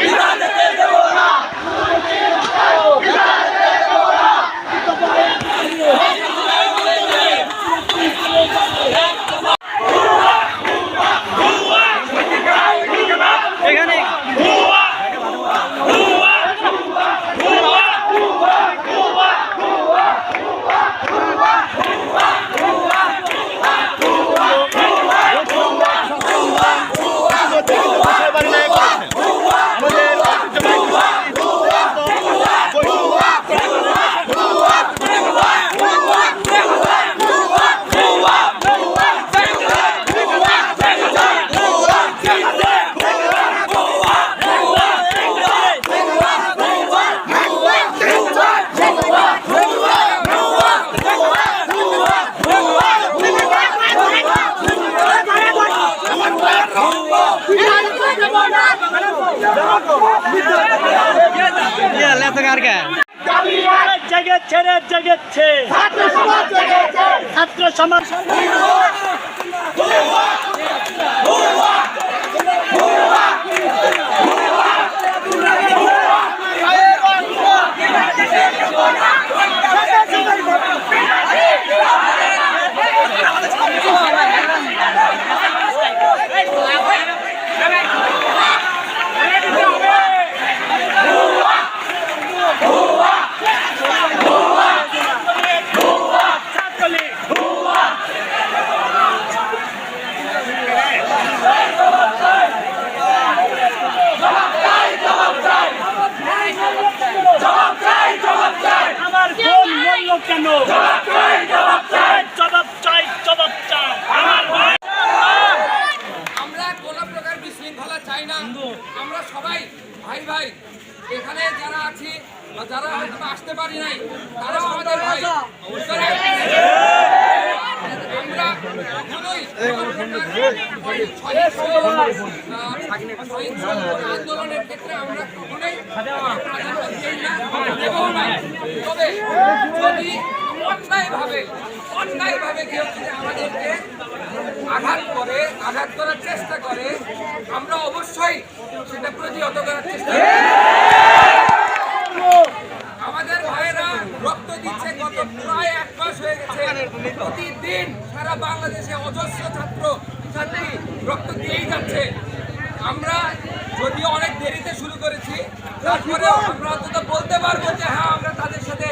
এখানে কার কে জেগেছে রে জেগেছে ছাত্র সমাজ। আমার এখানে যারা আছি বা যারা হয়তো আসতে পারি নাই, তারাও আমাদের ভাই। আন্দোলনের ক্ষেত্রে আমরা আমাদেরকে আঘাত করে, আঘাত করার চেষ্টা করে, আমরা অবশ্যই সেটা প্রতিহত করার চেষ্টা করি। এক মাস হয়ে গেছে। প্রতিদিন সারা বাংলাদেশে অজস্র ছাত্র ছাত্রী রক্ত দিয়েই যাচ্ছে। আমরা যদিও অনেক দেরিতে শুরু করেছি তারপরেও আমরা অন্তত বলতে পারব যে হ্যাঁ আমরা তাদের সাথে